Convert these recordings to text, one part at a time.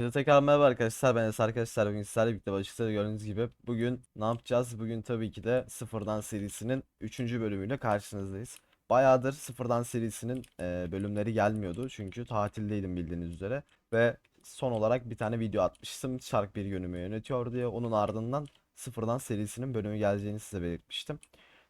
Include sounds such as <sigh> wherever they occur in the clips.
Size tekrar merhaba arkadaşlar ben Enes arkadaşlar bugün sizlerle birlikte başlıkta gördüğünüz gibi bugün ne yapacağız? Bugün tabii ki de Sıfırdan serisinin 3. bölümüyle karşınızdayız. Bayağıdır Sıfırdan serisinin e, bölümleri gelmiyordu çünkü tatildeydim bildiğiniz üzere ve son olarak bir tane video atmıştım Çark bir yönümü yönetiyor diye onun ardından Sıfırdan serisinin bölümü geleceğini size belirtmiştim.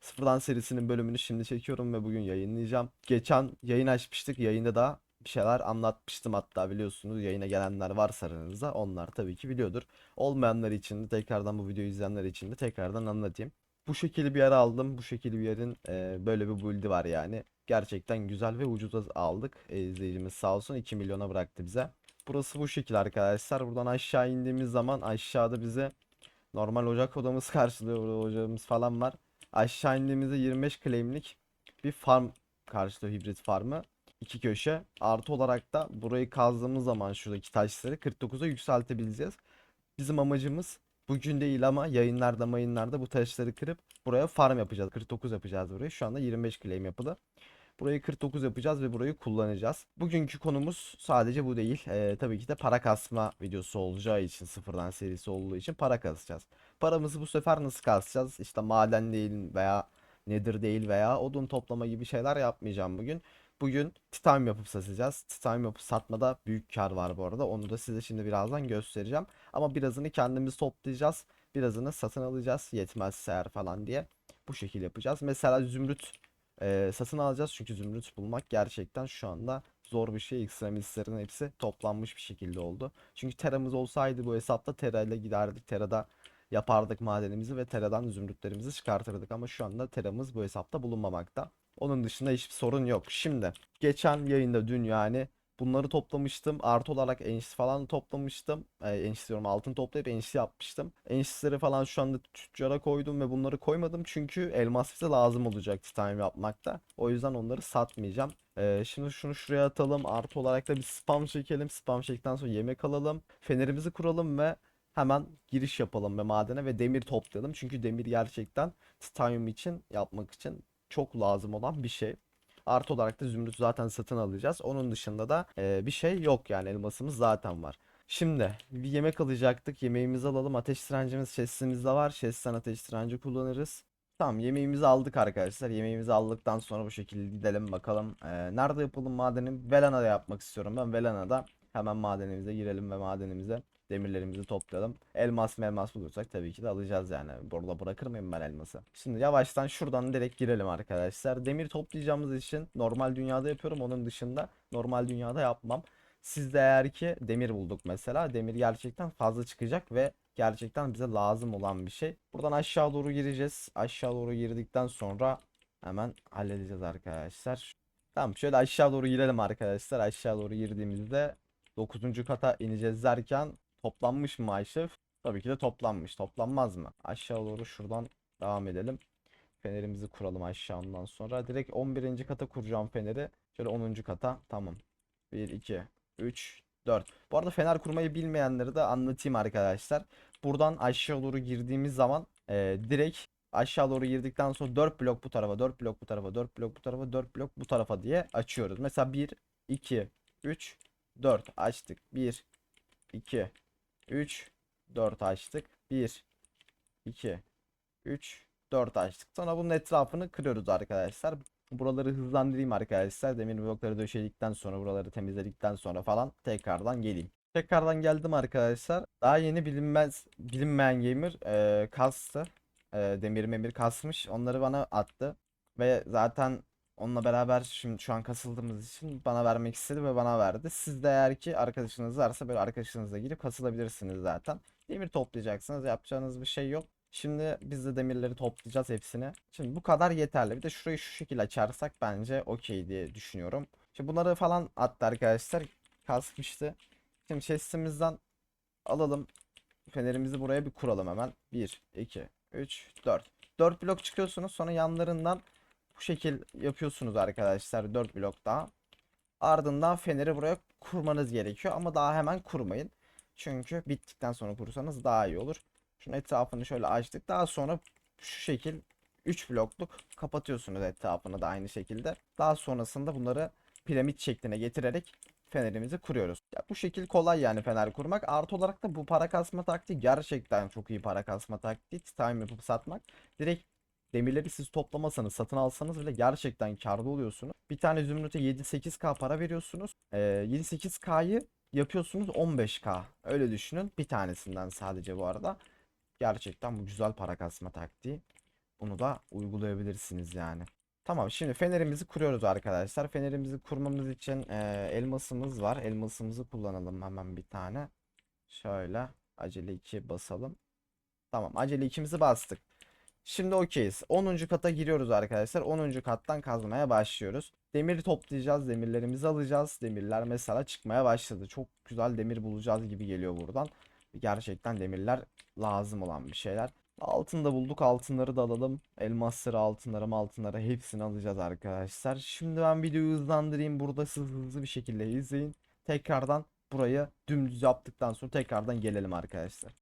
Sıfırdan serisinin bölümünü şimdi çekiyorum ve bugün yayınlayacağım. Geçen yayın açmıştık yayında da bir şeyler anlatmıştım hatta biliyorsunuz yayına gelenler varsa aranızda onlar tabii ki biliyordur. Olmayanlar için de tekrardan bu videoyu izleyenler için de tekrardan anlatayım. Bu şekilde bir yer aldım. Bu şekilde bir yerin e, böyle bir build'i var yani. Gerçekten güzel ve ucuza aldık. E, izleyicimiz sağ olsun 2 milyona bıraktı bize. Burası bu şekilde arkadaşlar. Buradan aşağı indiğimiz zaman aşağıda bize normal ocak odamız <laughs> karşılıyor. Burada ocağımız falan var. Aşağı indiğimizde 25 claim'lik bir farm karşılıyor hibrit farmı iki köşe. Artı olarak da burayı kazdığımız zaman şuradaki taşları 49'a yükseltebileceğiz. Bizim amacımız bugün değil ama yayınlarda mayınlarda bu taşları kırıp buraya farm yapacağız. 49 yapacağız burayı. Şu anda 25 claim yapılı. Burayı 49 yapacağız ve burayı kullanacağız. Bugünkü konumuz sadece bu değil. Ee, tabii ki de para kasma videosu olacağı için sıfırdan serisi olduğu için para kasacağız. Paramızı bu sefer nasıl kasacağız? İşte maden değil veya nedir değil veya odun toplama gibi şeyler yapmayacağım bugün. Bugün titanyum yapıp satacağız. Titanyum yapıp satmada büyük kar var bu arada. Onu da size şimdi birazdan göstereceğim. Ama birazını kendimiz toplayacağız. Birazını satın alacağız. Yetmezse eğer falan diye. Bu şekilde yapacağız. Mesela zümrüt e, satın alacağız. Çünkü zümrüt bulmak gerçekten şu anda zor bir şey. Ekstremistlerin hepsi toplanmış bir şekilde oldu. Çünkü teramız olsaydı bu hesapta tera ile giderdik. Terada yapardık madenimizi ve teradan zümrütlerimizi çıkartırdık. Ama şu anda teramız bu hesapta bulunmamakta. Onun dışında hiçbir sorun yok. Şimdi geçen yayında dün yani bunları toplamıştım. Artı olarak enşis falan toplamıştım. E, enşis diyorum altın toplayıp enşis yapmıştım. Enşisleri falan şu anda tüccara koydum ve bunları koymadım. Çünkü elmas bize lazım olacak titanyum yapmakta. O yüzden onları satmayacağım. E, şimdi şunu şuraya atalım. Artı olarak da bir spam çekelim. Spam çektikten sonra yemek alalım. Fenerimizi kuralım ve hemen giriş yapalım ve madene ve demir toplayalım. Çünkü demir gerçekten titanyum için yapmak için çok lazım olan bir şey. Artı olarak da zümrüt zaten satın alacağız. Onun dışında da e, bir şey yok yani elmasımız zaten var. Şimdi bir yemek alacaktık. Yemeğimizi alalım. Ateş direncimiz chestimizde var. Chestten ateş direnci kullanırız. Tamam yemeğimizi aldık arkadaşlar. Yemeğimizi aldıktan sonra bu şekilde gidelim bakalım. E, nerede yapalım madeni? Velana'da yapmak istiyorum ben. Velana'da hemen madenimize girelim ve madenimize demirlerimizi toplayalım. Elmas elmas bulursak tabii ki de alacağız yani. Burada bırakır mıyım ben elması? Şimdi yavaştan şuradan direkt girelim arkadaşlar. Demir toplayacağımız için normal dünyada yapıyorum. Onun dışında normal dünyada yapmam. Siz de eğer ki demir bulduk mesela. Demir gerçekten fazla çıkacak ve gerçekten bize lazım olan bir şey. Buradan aşağı doğru gireceğiz. Aşağı doğru girdikten sonra hemen halledeceğiz arkadaşlar. Tamam şöyle aşağı doğru girelim arkadaşlar. Aşağı doğru girdiğimizde 9. kata ineceğiz derken Toplanmış mı Ayşef? Tabii ki de toplanmış. Toplanmaz mı? Aşağı doğru şuradan devam edelim. Fenerimizi kuralım aşağı ondan sonra. Direkt 11. kata kuracağım feneri. Şöyle 10. kata. Tamam. 1, 2, 3, 4. Bu arada fener kurmayı bilmeyenleri de anlatayım arkadaşlar. Buradan aşağı doğru girdiğimiz zaman e, direkt aşağı doğru girdikten sonra 4 blok bu tarafa, 4 blok bu tarafa, 4 blok bu tarafa, 4 blok bu tarafa diye açıyoruz. Mesela 1, 2, 3, 4 açtık. 1, 2, 3, 4 açtık. 1, 2, 3, 4 açtık. Sonra bunun etrafını kırıyoruz arkadaşlar. Buraları hızlandırayım arkadaşlar. Demir blokları döşedikten sonra buraları temizledikten sonra falan tekrardan geleyim. Tekrardan geldim arkadaşlar. Daha yeni bilinmez bilinmeyen gamer e, kastı. E, demir memir kasmış. Onları bana attı. Ve zaten Onunla beraber şimdi şu an kasıldığımız için bana vermek istedi ve bana verdi. Siz de eğer ki arkadaşınız varsa böyle arkadaşınızla girip kasılabilirsiniz zaten. Demir toplayacaksınız. Yapacağınız bir şey yok. Şimdi biz de demirleri toplayacağız hepsini. Şimdi bu kadar yeterli. Bir de şurayı şu şekilde açarsak bence okey diye düşünüyorum. Şimdi bunları falan attı arkadaşlar. Kasmıştı. Şimdi chestimizden alalım. Fenerimizi buraya bir kuralım hemen. 1, 2, 3, 4. 4 blok çıkıyorsunuz. Sonra yanlarından bu şekil yapıyorsunuz arkadaşlar 4 blok daha. Ardından feneri buraya kurmanız gerekiyor ama daha hemen kurmayın. Çünkü bittikten sonra kurursanız daha iyi olur. Şunun etrafını şöyle açtık. Daha sonra şu şekil 3 blokluk kapatıyorsunuz etrafını da aynı şekilde. Daha sonrasında bunları piramit şekline getirerek fenerimizi kuruyoruz. Ya bu şekil kolay yani fener kurmak. Artı olarak da bu para kasma taktiği gerçekten çok iyi para kasma taktiği. Time yapıp satmak. Direkt demirleri siz toplamasanız, satın alsanız bile gerçekten karda oluyorsunuz. Bir tane zümrüte 7-8k para veriyorsunuz. Ee, 7-8k'yı yapıyorsunuz 15k. Öyle düşünün. Bir tanesinden sadece bu arada. Gerçekten bu güzel para kasma taktiği. Bunu da uygulayabilirsiniz yani. Tamam şimdi fenerimizi kuruyoruz arkadaşlar. Fenerimizi kurmamız için eee, elmasımız var. Elmasımızı kullanalım hemen bir tane. Şöyle acele 2 basalım. Tamam acele 2'mizi bastık. Şimdi okeyiz. 10. kata giriyoruz arkadaşlar. 10. kattan kazmaya başlıyoruz. Demiri toplayacağız. Demirlerimizi alacağız. Demirler mesela çıkmaya başladı. Çok güzel demir bulacağız gibi geliyor buradan. Gerçekten demirler lazım olan bir şeyler. Altın da bulduk. Altınları da alalım. Elmasları, altınları, altınları hepsini alacağız arkadaşlar. Şimdi ben videoyu hızlandırayım. Burada siz hızlı bir şekilde izleyin. Tekrardan burayı dümdüz yaptıktan sonra tekrardan gelelim arkadaşlar.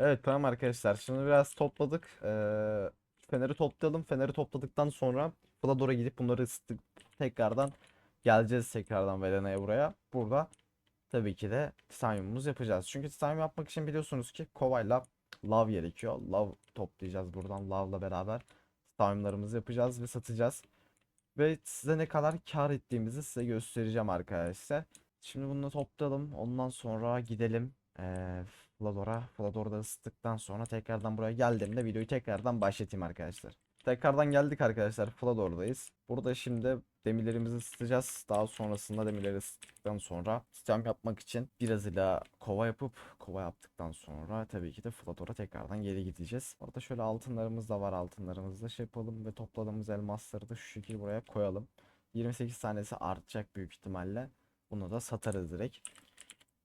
Evet tamam arkadaşlar. Şimdi biraz topladık. Ee, Fener'i toplayalım. Fener'i topladıktan sonra Vlador'a gidip bunları ısıttık. Tekrardan geleceğiz tekrardan Velena'ya buraya. Burada tabii ki de titanyumumuzu yapacağız. Çünkü titanyum yapmak için biliyorsunuz ki kovayla lav gerekiyor. Lav toplayacağız buradan. Lavla beraber titanyumlarımızı yapacağız ve satacağız. Ve size ne kadar kar ettiğimizi size göstereceğim arkadaşlar. Şimdi bunu toplayalım. Ondan sonra gidelim. Ee, Flador'a. Flador'da ısıttıktan sonra tekrardan buraya geldiğimde videoyu tekrardan başlatayım arkadaşlar. Tekrardan geldik arkadaşlar. Flador'dayız. Burada şimdi demirlerimizi ısıtacağız. Daha sonrasında demirleri ısıttıktan sonra sistem yapmak için birazıyla kova yapıp kova yaptıktan sonra tabii ki de Flador'a tekrardan geri gideceğiz. Orada şöyle altınlarımız da var. Altınlarımızı da şey yapalım ve topladığımız elmasları da şu şekilde buraya koyalım. 28 tanesi artacak büyük ihtimalle. Bunu da satarız direkt.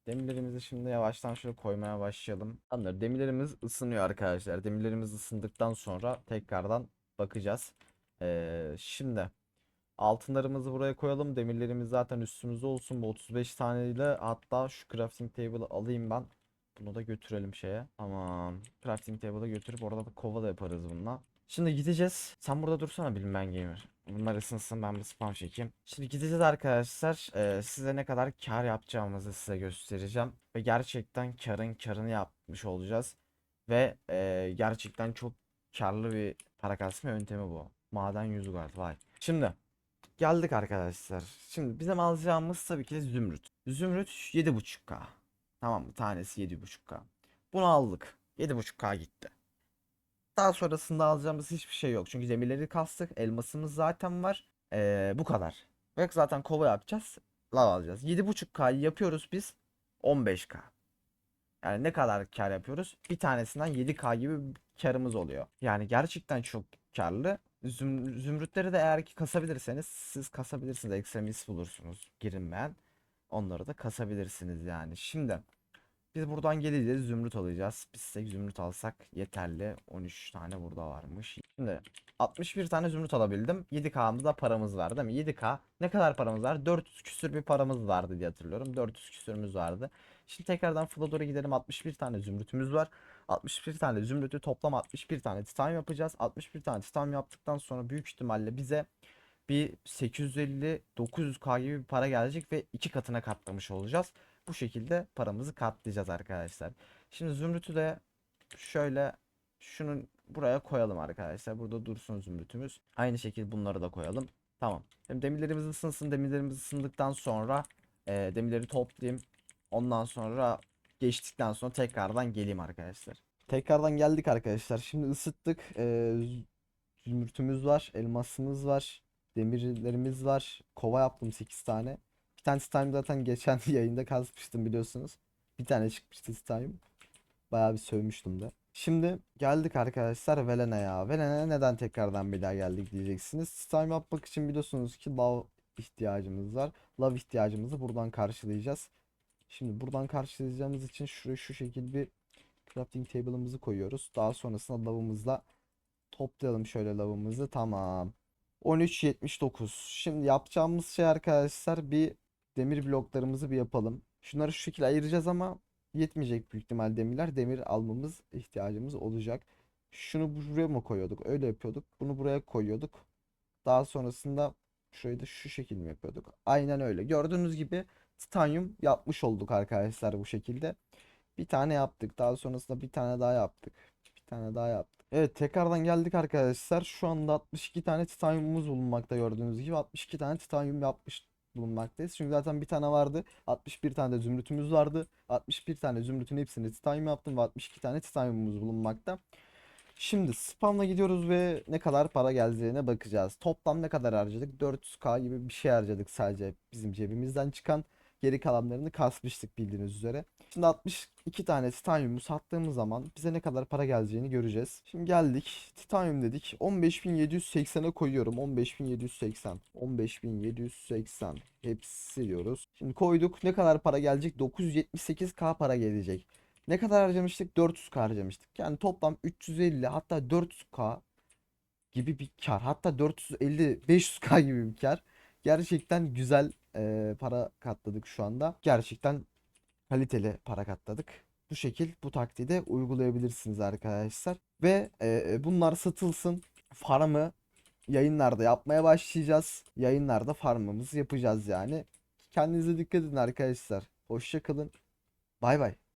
Demirlerimizi şimdi yavaştan şöyle koymaya başlayalım. Anlar demirlerimiz ısınıyor arkadaşlar. Demirlerimiz ısındıktan sonra tekrardan bakacağız. Ee, şimdi altınlarımızı buraya koyalım. Demirlerimiz zaten üstümüzde olsun. Bu 35 taneyle hatta şu crafting table'ı alayım ben. Bunu da götürelim şeye. Tamam. Crafting table'a götürüp orada da kova da yaparız bununla. Şimdi gideceğiz. Sen burada dursana Bilmem Gamer. Bunlar ısınsın ben bir spam çekeyim. Şimdi gideceğiz arkadaşlar. Ee, size ne kadar kar yapacağımızı size göstereceğim. Ve gerçekten karın karını yapmış olacağız. Ve e, gerçekten çok karlı bir para kasma yöntemi bu. Maden yüzü var vay. Şimdi geldik arkadaşlar. Şimdi bizim alacağımız tabii ki de zümrüt. Zümrüt 7.5k. Tamam mı? Tanesi 7.5k. Bunu aldık. 7.5k gitti. Daha sonrasında alacağımız hiçbir şey yok. Çünkü demirleri kastık. Elmasımız zaten var. Ee, bu kadar. Ve zaten kova yapacağız. Lav alacağız. 7.5K'yı yapıyoruz biz. 15K. Yani ne kadar kar yapıyoruz? Bir tanesinden 7K gibi karımız oluyor. Yani gerçekten çok karlı. Züm, zümrütleri de eğer ki kasabilirseniz siz kasabilirsiniz. Ekstremist bulursunuz girinmeyen. Onları da kasabilirsiniz yani. Şimdi biz buradan geleceğiz zümrüt alacağız. Biz tek zümrüt alsak yeterli. 13 tane burada varmış. Şimdi 61 tane zümrüt alabildim. 7K'mız da paramız var değil mi? 7K ne kadar paramız var? 400 küsür bir paramız vardı diye hatırlıyorum. 400 küsürümüz vardı. Şimdi tekrardan Flador'a gidelim. 61 tane zümrütümüz var. 61 tane zümrütü toplam 61 tane titanyum yapacağız. 61 tane titanyum yaptıktan sonra büyük ihtimalle bize bir 850-900k gibi bir para gelecek ve iki katına katlamış olacağız. Bu şekilde paramızı katlayacağız arkadaşlar. Şimdi zümrütü de şöyle şunun buraya koyalım arkadaşlar. Burada dursun zümrütümüz. Aynı şekilde bunları da koyalım. Tamam. Şimdi demirlerimiz ısınsın. Demirlerimiz ısındıktan sonra e, demirleri toplayayım. Ondan sonra geçtikten sonra tekrardan geleyim arkadaşlar. Tekrardan geldik arkadaşlar. Şimdi ısıttık. E, zü- zümrütümüz var. Elmasımız var. Demirlerimiz var. Kova yaptım 8 tane. Bir tane time zaten geçen <laughs> yayında kazmıştım biliyorsunuz. Bir tane çıkmıştı time. Bayağı bir sövmüştüm de. Şimdi geldik arkadaşlar Velena'ya. Velena'ya neden tekrardan bir daha geldik diyeceksiniz. Time yapmak için biliyorsunuz ki lav ihtiyacımız var. Lav ihtiyacımızı buradan karşılayacağız. Şimdi buradan karşılayacağımız için şuraya şu şekilde bir crafting table'ımızı koyuyoruz. Daha sonrasında lavımızla toplayalım şöyle lavımızı. Tamam. 13.79. Şimdi yapacağımız şey arkadaşlar bir demir bloklarımızı bir yapalım. Şunları şu şekilde ayıracağız ama yetmeyecek büyük ihtimal demirler. Demir almamız ihtiyacımız olacak. Şunu buraya mı koyuyorduk? Öyle yapıyorduk. Bunu buraya koyuyorduk. Daha sonrasında şurayı da şu şekilde mi yapıyorduk? Aynen öyle. Gördüğünüz gibi titanyum yapmış olduk arkadaşlar bu şekilde. Bir tane yaptık. Daha sonrasında bir tane daha yaptık. Bir tane daha yaptık. Evet tekrardan geldik arkadaşlar. Şu anda 62 tane titanyumumuz bulunmakta gördüğünüz gibi. 62 tane titanyum yapmış bulunmaktayız. Çünkü zaten bir tane vardı. 61 tane de zümrütümüz vardı. 61 tane zümrütün hepsini titanyum yaptım ve 62 tane titanyumumuz bulunmakta. Şimdi spamla gidiyoruz ve ne kadar para geleceğine bakacağız. Toplam ne kadar harcadık? 400k gibi bir şey harcadık sadece bizim cebimizden çıkan. Geri kalanlarını kasmıştık bildiğiniz üzere. Şimdi 62 tane titanyumu sattığımız zaman bize ne kadar para geleceğini göreceğiz. Şimdi geldik. Titanyum dedik. 15.780'e koyuyorum. 15.780. 15.780. Hepsi diyoruz. Şimdi koyduk. Ne kadar para gelecek? 978k para gelecek. Ne kadar harcamıştık? 400k harcamıştık. Yani toplam 350 hatta 400k gibi bir kar. Hatta 450 500k gibi bir kar. Gerçekten güzel e, para katladık şu anda. Gerçekten kaliteli para katladık. bu şekil bu taktiği de uygulayabilirsiniz arkadaşlar. Ve e, bunlar satılsın. Farmı yayınlarda yapmaya başlayacağız. Yayınlarda farmımızı yapacağız yani. Kendinize dikkat edin arkadaşlar. Hoşça kalın. Bay bay.